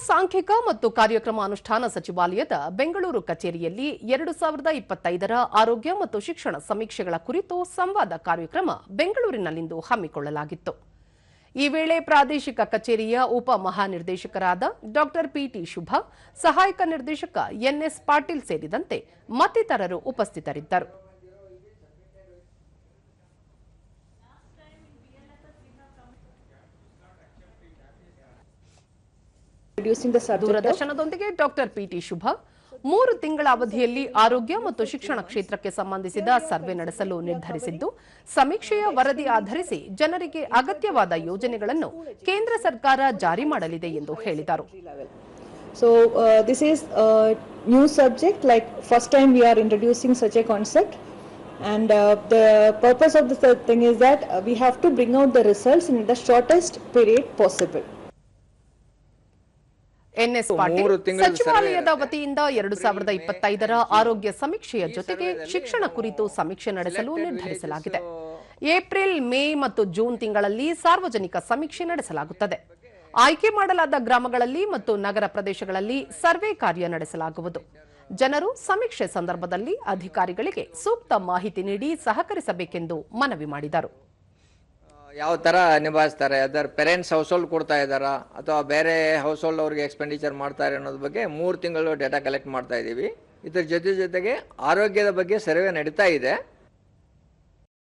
ಸಾಂಖ್ಯಿಕ ಮತ್ತು ಕಾರ್ಯಕ್ರಮ ಅನುಷ್ಠಾನ ಸಚಿವಾಲಯದ ಬೆಂಗಳೂರು ಕಚೇರಿಯಲ್ಲಿ ಎರಡು ಸಾವಿರದ ಇಪ್ಪತ್ತೈದರ ಆರೋಗ್ಯ ಮತ್ತು ಶಿಕ್ಷಣ ಸಮೀಕ್ಷೆಗಳ ಕುರಿತು ಸಂವಾದ ಕಾರ್ಯಕ್ರಮ ಬೆಂಗಳೂರಿನಲ್ಲಿಂದು ಹಮ್ಮಿಕೊಳ್ಳಲಾಗಿತ್ತು. ಈ ವೇಳೆ ಪ್ರಾದೇಶಿಕ ಕಚೇರಿಯ ಉಪ ಮಹಾನಿರ್ದೇಶಕರಾದ ಡಾಕ್ಟರ್ ಪಿಟಿ ಶುಭ, ಸಹಾಯಕ ನಿರ್ದೇಶಕ ಎನ್ಎಸ್ ಪಾಟೀಲ್ ಸೇರಿದಂತೆ ಮತ್ತಿತರರು ಉಪಸ್ಥಿತರಿದ್ದರು. Reducing the subject ದೂರದರ್ಶನದೊಂದಿಗೆ ಡಾಕ್ಟರ್ ಪಿಟಿ ಶುಭ ಮೂರು ತಿಂಗಳ ಅವಧಿಯಲ್ಲಿ ಆರೋಗ್ಯ ಮತ್ತು ಶಿಕ್ಷಣ ಕ್ಷೇತ್ರಕ್ಕೆ ಸಂಬಂಧಿಸಿದ ಸರ್ವೆ ನಡೆಸಲು ನಿರ್ಧರಿಸಿದ್ದು ಸಮೀಕ್ಷೆಯ ವರದಿ ಆಧರಿಸಿ ಜನರಿಗೆ ಅಗತ್ಯವಾದ ಯೋಜನೆಗಳನ್ನು ಕೇಂದ್ರ ಸರ್ಕಾರ ಜಾರಿ ಮಾಡಲಿದೆ ಎಂದು ಹೇಳಿದರು so So uh, this is a new subject. Like first time we are introducing such a concept, and uh, the purpose of this uh, thing is that the we have to bring out the results in the shortest period possible. N S Patil ಸಚಿವಾಲಯದ ವತಿಯಿಂದ ಎರಡು ಸಾವಿರದ ಇಪ್ಪತ್ತೈದರ ಆರೋಗ್ಯ ಸಮೀಕ್ಷೆಯ ಜೊತೆಗೆ ಶಿಕ್ಷಣ ಕುರಿತು ಸಮೀಕ್ಷೆ ನಡೆಸಲು ನಿರ್ಧರಿಸಲಾಗಿದೆ. ಏಪ್ರಿಲ್ ಮೇ ಮತ್ತು ಜೂನ್ ತಿಂಗಳಲ್ಲಿ ಸಾರ್ವಜನಿಕ ಸಮೀಕ್ಷೆ ನಡೆಸಲಾಗುತ್ತದೆ. ಆಯ್ಕೆ ಮಾಡಲಾದ ಗ್ರಾಮಗಳಲ್ಲಿ ಮತ್ತು ನಗರ ಪ್ರದೇಶಗಳಲ್ಲಿ ಸರ್ವೆ ಕಾರ್ಯ ನಡೆಸಲಾಗುವುದು. ಜನರು ಸಮೀಕ್ಷೆ ಸಂದರ್ಭದಲ್ಲಿ ಅಧಿಕಾರಿಗಳಿಗೆ ಸೂಕ್ತ ಮಾಹಿತಿ ನೀಡಿ ಸಹಕರಿಸಬೇಕೆಂದು ಮನವಿ ಮಾಡಿದರು. ಯಾವ ಥರ ನಿಭಾಯಿಸ್ತಾರೆ? ಅದರ ಪೇರೆಂಟ್ಸ್ ಹೌಸ್ ಹೋಲ್ಡ್ ಕೊಡ್ತಾ ಇದ್ದಾರಾ? ಅಥವಾ ಬೇರೆ ಹೌಸ್ ಹೋಲ್ಡ್ ಅವ್ರಿಗೆ ಎಕ್ಸ್ಪೆಂಡಿಚರ್ ಮಾಡ್ತಾರೆ ಅನ್ನೋದ್ರ ಬಗ್ಗೆ ಮೂರು ತಿಂಗಳು ಡೇಟಾ ಕಲೆಕ್ಟ್ ಮಾಡ್ತಾ ಇದ್ದೀವಿ ಇದ್ರ ಜೊತೆ ಜೊತೆಗೆ ಆರೋಗ್ಯದ ಬಗ್ಗೆ ಸರ್ವೆ ನಡೀತಾ ಇದೆ.